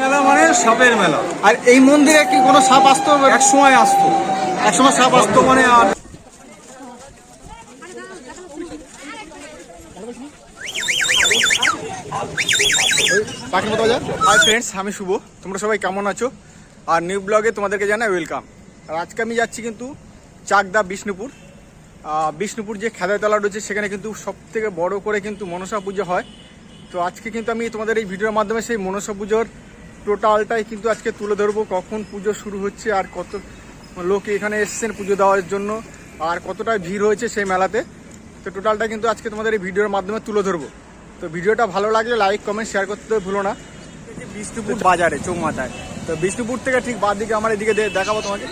মেলা মানে সাপের মেলা। আর এই মন্দিরে কি কোনো সাপ আসতো? এক সময় আসতো। এক সময় সাপ আসতো মানে আর মতো ফ্রেন্ডস আমি শুভ। তোমরা সবাই কেমন আছো? আর নিউ ব্লগে তোমাদেরকে জানাই ওয়েলকাম আর আজকে আমি যাচ্ছি কিন্তু চাকদা বিষ্ণুপুর। বিষ্ণুপুর যে খেদাইতলা রয়েছে সেখানে কিন্তু সব থেকে বড় করে কিন্তু মনসা পুজো হয়। তো আজকে কিন্তু আমি তোমাদের এই ভিডিওর মাধ্যমে সেই মনসা পুজোর টোটালটাই কিন্তু আজকে তুলে ধরবো কখন পুজো শুরু হচ্ছে আর কত লোক এখানে এসছেন পুজো দেওয়ার জন্য আর কতটা ভিড় হয়েছে সেই মেলাতে। তো টোটালটা কিন্তু আজকে তোমাদের এই ভিডিওর মাধ্যমে তুলে ধরবো। তো ভিডিওটা ভালো লাগলে লাইক কমেন্ট শেয়ার করতে ভুলো না। বিষ্ণুপুর বাজারে চৌমাথায়। তো বিষ্ণুপুর থেকে ঠিক বাদ দিকে আমার এদিকে দেখাবো তোমাকে।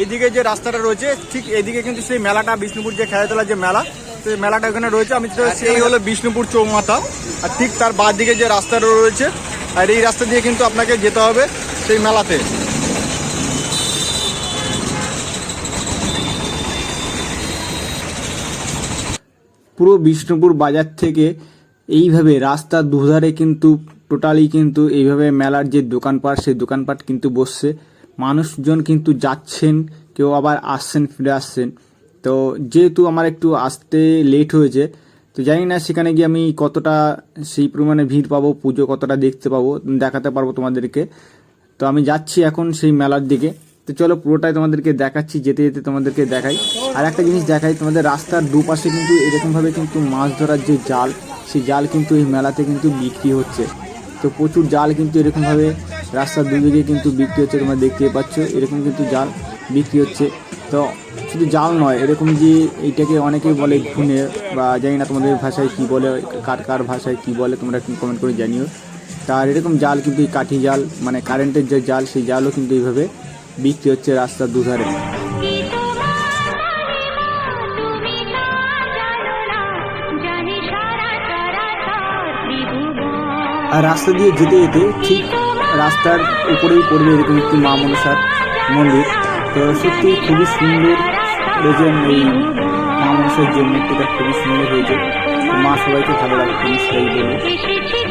এইদিকে যে রাস্তাটা রয়েছে ঠিক এইদিকে কিন্তু সেই মেলাটা বিষ্ণুপুর যে খেলাধুলার যে মেলা এই মেলাটা ওখানে রয়েছে। আমি সেই হলো বিষ্ণুপুর চৌমাথা। আর ঠিক তার বাদ দিকে যে রাস্তাটা রয়েছে আর এই রাস্তা দিয়ে কিন্তু আপনাকে যেতে হবে সেই মেলাতে। পুরো বিষ্ণুপুর বাজার থেকে এইভাবে রাস্তার দুধারে কিন্তু টোটালি কিন্তু এইভাবে মেলার যে দোকানপাট, সেই দোকানপাট কিন্তু বসছে। মানুষজন কিন্তু যাচ্ছেন, কেউ আবার আসছেন, ফিরে আসছেন। তো যেহেতু আমার একটু আসতে লেট হয়েছে তো জানি না সেখানে গিয়ে আমি কতটা সেই পরিমাণে ভিড় পাবো, পুজো কতটা দেখতে পাবো, দেখাতে পারব তোমাদেরকে। তো আমি যাচ্ছি এখন সেই মেলার দিকে। তো চলো পুরোটাই তোমাদেরকে দেখাচ্ছি, যেতে যেতে তোমাদেরকে দেখাই। আর একটা জিনিস দেখাই, তোমাদের রাস্তার দুপাশে কিন্তু এরকমভাবে কিন্তু মাছ ধরার যে জাল, সেই জাল কিন্তু এই মেলাতে কিন্তু বিক্রি হচ্ছে। তো প্রচুর জাল কিন্তু এরকমভাবে রাস্তার দুদিকে কিন্তু বিক্রি হচ্ছে, তোমরা দেখতে পাচ্ছ। এরকম কিন্তু জাল বিক্রি হচ্ছে। তো শুধু জাল নয়, এরকম যে এইটাকে অনেকেই বলে ঘুনে বা জানি না তোমাদের ভাষায় কি বলে, কার কার ভাষায় কি বলে, তোমরা একটু কমেন্ট করে জানিও। তার এরকম জাল কিন্তু এই কাঠি জাল মানে কারেন্টের যে জাল, সেই জালও কিন্তু এইভাবে বিক্রি হচ্ছে রাস্তার দুধারে। আর রাস্তা দিয়ে যেতে যেতে ঠিক রাস্তার উপরেই পড়বে এরকম একটি মা মনসার মন্দির। তো সত্যি খুবই সুন্দর হয়েছে এই মানুষের জন্য, এটা খুবই সুন্দর হয়েছে। মা সবাইকে ভালো লাগে সেই সেটাই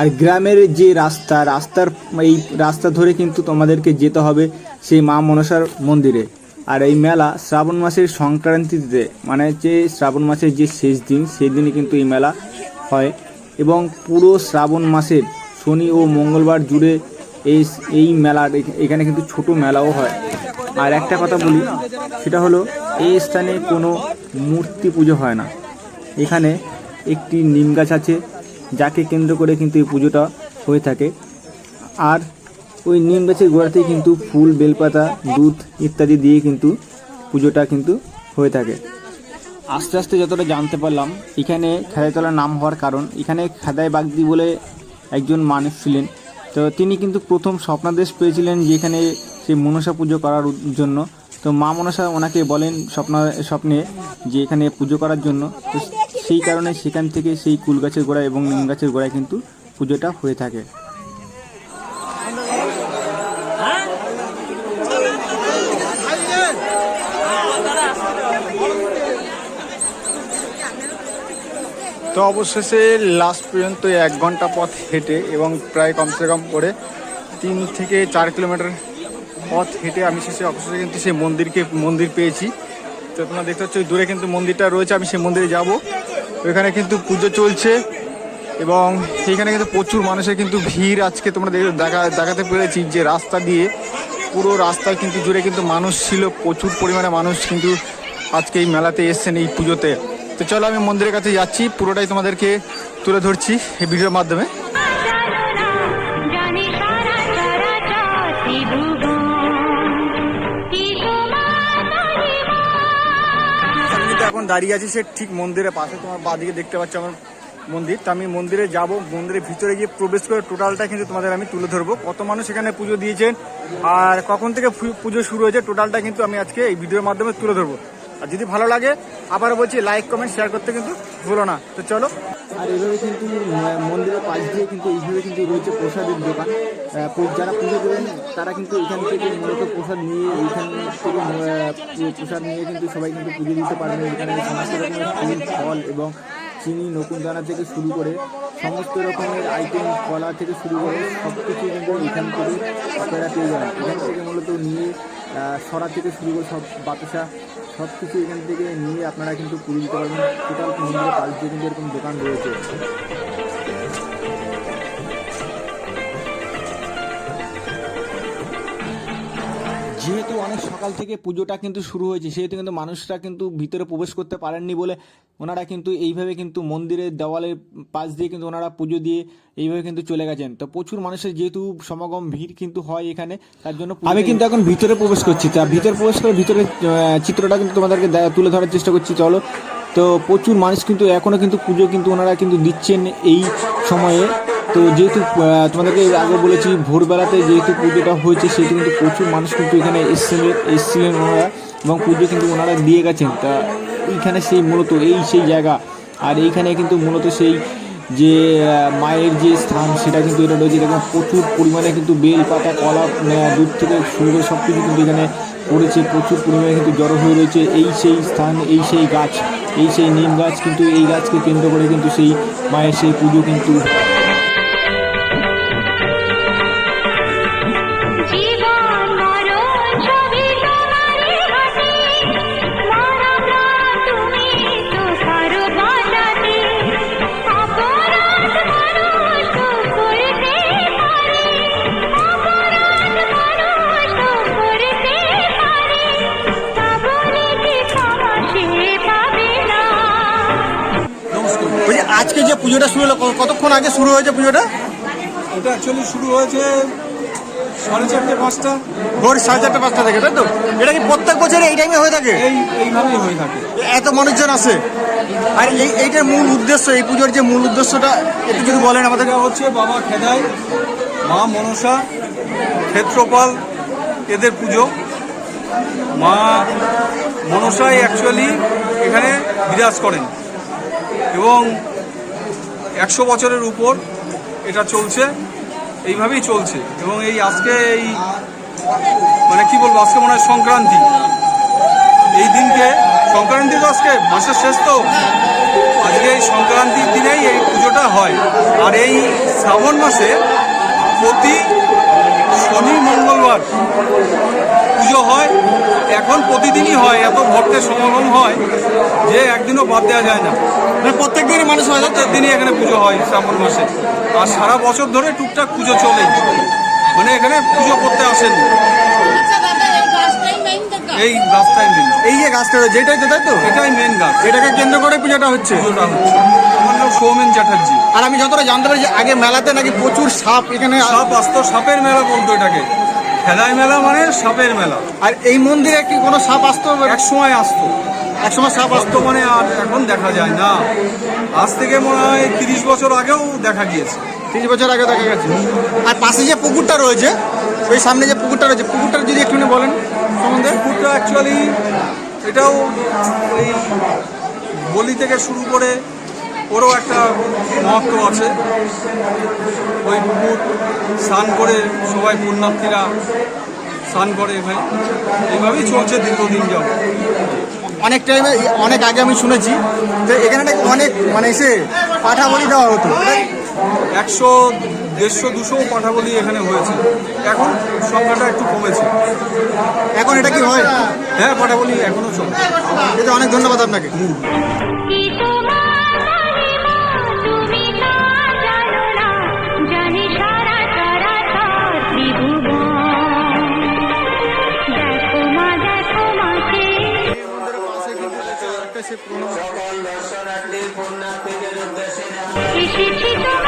আর গ্রামের যে রাস্তা, রাস্তার এই রাস্তা ধরে কিন্তু তোমাদেরকে যেতে হবে সেই মা মনসার মন্দিরে। আর এই মেলা শ্রাবণ মাসের সংক্রান্তিতে মানে যে শ্রাবণ মাসের যে শেষ দিন, সেই দিনে কিন্তু এই মেলা হয়। এবং পুরো শ্রাবণ মাসের শনি ও মঙ্গলবার জুড়ে এই এই মেলার এখানে কিন্তু ছোট মেলাও হয়। আর একটা কথা বলি, সেটা হলো এই স্থানে কোনো মূর্তি পুজো হয় না। এখানে একটি নিম গাছ আছে যাকে কেন্দ্র করে কিন্তু এই পুজোটা হয়ে থাকে। আর ওই নিম গাছের গোড়াতেই কিন্তু ফুল, বেলপাতা, দুধ ইত্যাদি দিয়ে কিন্তু পুজোটা কিন্তু হয়ে থাকে। আস্তে আস্তে যতটা জানতে পারলাম, এখানে খেদাইতলার নাম হওয়ার কারণ, এখানে খেদাই বাগদি বলে একজন মানুষ ছিলেন। তো তিনি কিন্তু প্রথম স্বপ্নাদেশ পেয়েছিলেন যে এখানে সেই মনসা পুজো করার জন্য। তো মা মনসা ওনাকে বলেন স্বপ্ন, স্বপ্নে যে এখানে পুজো করার জন্য। সেই কারণে সেখান থেকে সেই কুল গাছের গোড়ায় এবং নিম গাছের গোড়ায় কিন্তু পুজোটা হয়ে থাকে। তো অবশেষে লাস্ট পর্যন্ত এক ঘণ্টা পথ হেঁটে এবং প্রায় কমসে কম করে তিন থেকে চার কিলোমিটার পথ হেঁটে আমি শেষে অবশেষে কিন্তু সেই মন্দিরকে, মন্দির পেয়েছি। তো তোমরা দেখতে পাচ্ছ দূরে কিন্তু মন্দিরটা রয়েছে, আমি সেই মন্দিরে যাব। ওইখানে কিন্তু পুজো চলছে এবং সেইখানে কিন্তু প্রচুর মানুষের কিন্তু ভিড় আজকে তোমরা দেখা দেখাতে পেরেছি যে রাস্তা দিয়ে পুরো রাস্তায় কিন্তু জুড়ে কিন্তু মানুষ ছিল, প্রচুর পরিমাণে মানুষ কিন্তু আজকে এই মেলাতে এসছেন এই পুজোতে। তো চলো আমি মন্দিরের কাছে যাচ্ছি, পুরোটাই তোমাদেরকে তুলে ধরছি এই ভিডিওর মাধ্যমে। দাঁড়িয়ে আছি, সে ঠিক মন্দিরের পাশে। তোমার বাদিকে দেখতে পাচ্ছ আমার মন্দির। তো আমি মন্দিরে যাব, মন্দিরের ভিতরে গিয়ে প্রবেশ করে টোটালটা কিন্তু তোমাদের আমি তুলে ধরবো। কত মানুষ এখানে পুজো দিয়েছেন, আর কখন থেকে পুজো শুরু হয়েছে টোটালটা কিন্তু আমি আজকে এই ভিডিওর মাধ্যমে তুলে ধরবো। আর যদি ভালো লাগে, আবারও বলছি লাইক কমেন্ট শেয়ার করতে কিন্তু ভুলো না। তো চলো। আর এইভাবে কিন্তু মন্দিরের পাশ দিয়ে কিন্তু এইভাবে কিন্তু রয়েছে প্রসাদের দোকান। যারা পুজো দেবেন তারা কিন্তু এখান থেকে মূলত প্রসাদ নিয়ে, এইখান থেকে প্রসাদ নিয়ে কিন্তু সবাই কিন্তু পুজো দিতে পারবেন এখানে সমস্ত রকমের ফুল, ফল এবং চিনি নকুন দানা থেকে শুরু করে সমস্ত রকমের আইটেম কলা থেকে শুরু করে সব কিছু কিন্তু এখান থেকে আপনারা পেয়ে যাবেন। এখান থেকে মূলত নিয়ে সরা থেকে শুরু করে সব বাতাসা সব কিছু এখান থেকে নিয়ে আপনারা কিন্তু পুরী দিতে পারবেন টোটাল মন্দিরের পাশ দিয়ে কিন্তু এরকম দোকান রয়েছে। যেহেতু অনেক সকাল থেকে পুজোটা কিন্তু শুরু হয়েছে, সেহেতু কিন্তু মানুষরা কিন্তু ভিতরে প্রবেশ করতে পারেননি বলে ওনারা কিন্তু এইভাবে কিন্তু মন্দিরের দেওয়ালের পাশ দিয়ে কিন্তু ওনারা পুজো দিয়ে এইভাবে কিন্তু চলে গেছেন। তো প্রচুর মানুষের যেহেতু সমাগম, ভিড় কিন্তু হয় এখানে, তার জন্য আমি কিন্তু এখন ভিতরে প্রবেশ করছি। তা ভিতরে প্রবেশ করে ভিতরে চিত্রটা কিন্তু তোমাদেরকে তুলে ধরার চেষ্টা করছি, চলো। তো প্রচুর মানুষ কিন্তু এখনও কিন্তু পুজো কিন্তু ওনারা কিন্তু দিচ্ছেন এই সময়ে। তো যেহেতু তোমাদেরকে আগে বলেছি, ভোরবেলাতে যেহেতু পুজোটা হয়েছে, সেহেতু কিন্তু প্রচুর মানুষ কিন্তু এখানে এসছিলেন এসছিলেন ওনারা, এবং পুজো কিন্তু ওনারা দিয়ে গেছেন। তা এইখানে সেই মূলত এই সেই জায়গা। আর এইখানে কিন্তু মূলত সেই যে মায়ের যে স্থান, সেটা কিন্তু এটা রয়েছে। দেখুন, প্রচুর পরিমাণে কিন্তু বেল পাতা কলা দুধ থেকে শুরু করে সব কিছু কিন্তু এখানে পড়েছে। প্রচুর পরিমাণে কিন্তু জড়ো হয়ে রয়েছে। এই সেই স্থান, এই সেই গাছ, এই সেই নিম গাছ কিন্তু এই গাছকে কেন্দ্র করে কিন্তু সেই মায়ের সেই পুজো কিন্তু পুজোটা শুরু হলো। কতক্ষণ আগে শুরু হয়েছে পুজোটা? এটা অ্যাকচুয়ালি শুরু হয়েছে সাড়ে চারটে পাঁচটা। ভোর সাড়ে চারটে পাঁচটা থেকে তাই তো? এটা কি প্রত্যেক বছরে এই টাইমে হয়ে থাকে? এই এইভাবেই হয়ে থাকে। এত মানুষজন আর এই এইটার মূল উদ্দেশ্য এই পুজোর যে মূল উদ্দেশ্যটা একটু যদি বলেন হচ্ছে বাবা খেদাই মা মনসা ক্ষেত্রপাল এদের পুজো। মা মনসাই অ্যাকচুয়ালি এখানে বিরাজ করেন। এবং একশো বছরের উপর এটা চলছে, এইভাবেই চলছে। এবং এই আজকে এই মানে কি বলব, আজকে মনে হয় সংক্রান্তি। এই দিনকে, সংক্রান্তি তো আজকে মাসের শেষ তো। আজকে এই সংক্রান্তির দিনেই এই পুজোটা হয়। আর এই শ্রাবণ মাসে প্রতি শনি মঙ্গলবার। পুজো হয়। এখন প্রতিদিনই হয় এত ভক্তের সমাগম হয় যে একদিনও বাদ দেওয়া যায় না। মানে প্রত্যেক দিনই মানুষ হয় তো? দিনই এখানে পুজো হয় শ্রাবণ মাসে। আর সারা বছর ধরে টুকটাক পুজো চলেই মানে এখানে পুজো করতে আসেন। আচ্ছা এই গাছটাই মেন এই যে গাছটা রয়েছে এটাই তো তাই তো? এটাই মেন গাছ। এটাকে কেন্দ্র করে পুজোটা হচ্ছে। পুজোটা হচ্ছে। সৌমেন চ্যাটার্জি। আর আমি যতটা জানতে পারি যে আগে মেলাতে নাকি প্রচুর সাপ এখানে সাপ আসতো সাপের মেলা বলতো এটাকে। খেলায় মেলা মানে সাপের মেলা। আর এই মন্দিরে কি কোনো সাপ আসতো? এক সময় আসতো। এক সময় সাপ আসতো? বর্তমানে আর এখন দেখা যায় না। আজ থেকে মনে হয় তিরিশ বছর আগেও দেখা গিয়েছে। তিরিশ বছর আগে দেখা গেছে। আর পাশে যে পুকুরটা রয়েছে ওই সামনে যে পুকুরটা রয়েছে পুকুরটা যদি একটু বলেন সম্বন্ধে। পুকুরটা অ্যাকচুয়ালি এটাও ওই বলি থেকে শুরু করে ওরও একটা মহত্ব আছে। ওই পুকুর স্নান করে সবাই পুণ্যার্থীরা স্নান করে এখানে এইভাবেই চলছে দীর্ঘদিন যাব অনেক টাইমে অনেক আগে আমি শুনেছি যে এখানে নাকি অনেক মানে এসে পাঠা বলি দেওয়া হতো। একশো দেড়শো দুশো পাঠা বলি এখানে হয়েছে। এখন সংখ্যাটা একটু কমেছে। এখন এটা কি হয়? হ্যাঁ পাঠা বলি এখনও চলে এটা অনেক ধন্যবাদ আপনাকে। এসেছি তোমারই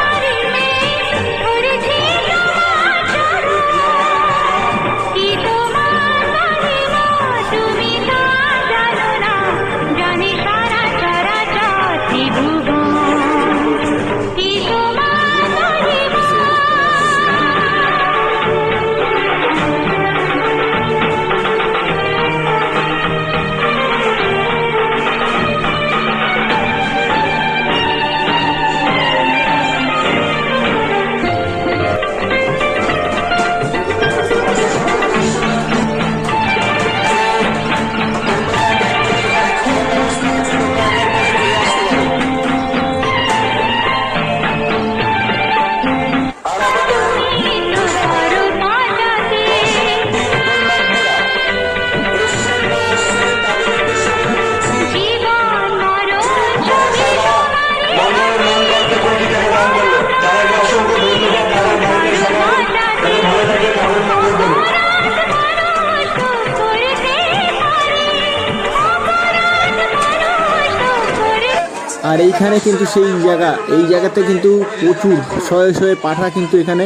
আর এইখানে কিন্তু সেই জায়গা, এই জায়গাতে কিন্তু প্রচুর শয়ে শয়ে পাঠা কিন্তু এখানে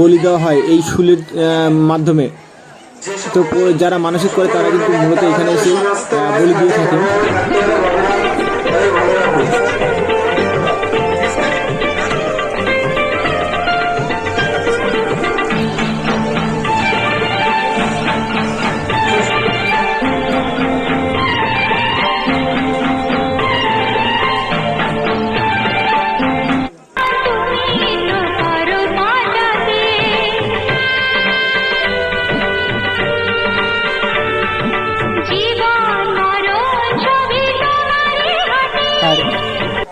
বলি দেওয়া হয় এই শুলের মাধ্যমে। তো যারা মানসিক করে তারা কিন্তু মূলত এখানে এসে বলি দিয়ে থাকেন।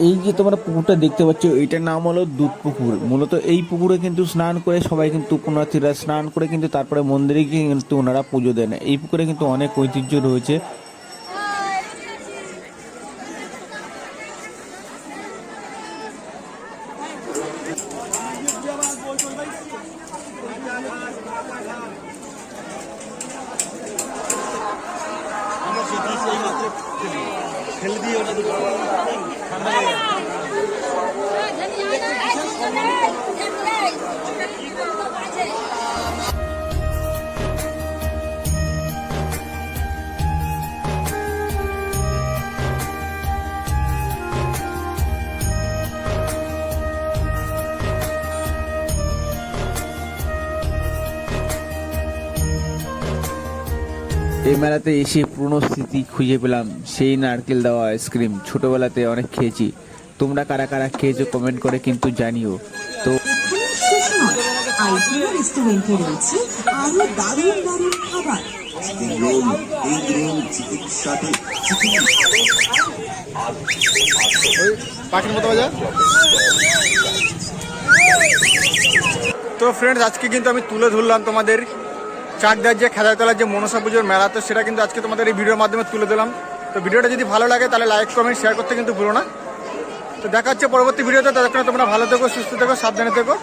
এই যে তোমরা পুকুরটা দেখতে পাচ্ছ, এটার নাম হলো দুধ পুকুর। মূলত এই পুকুরে কিন্তু স্নান করে সবাই কিন্তু পুণ্যার্থীরা স্নান করে কিন্তু তারপরে মন্দিরে গিয়ে কিন্তু ওনারা পুজো দেন। এই পুকুরে কিন্তু অনেক ঐতিহ্য রয়েছে। এই মেলাতে এসে পুরনো স্মৃতি খুঁজে পেলাম। সেই নারকেল দেওয়া আইসক্রিম ছোটবেলাতে অনেক খেয়েছি। তোমরা কারা কারা খেয়েছো কমেন্ট করে কিন্তু জানিও। তো তো ফ্রেন্ডস আজকে কিন্তু আমি তুলে ধরলাম তোমাদের চাকদার যে খেলাতলার যে মনসা পুজোর মেলা তো সেটা কিন্তু আজকে তোমাদের এই ভিডিওর মাধ্যমে তুলে দিলাম। তো ভিডিওটা যদি ভালো লাগে, তাহলে লাইক কমেন্ট শেয়ার করতে কিন্তু ভুলো না। তো দেখা হচ্ছে পরবর্তী ভিডিওতে। ততক্ষণে তোমরা ভালো থেকো, সুস্থ থেকো, সাবধানে থেকো।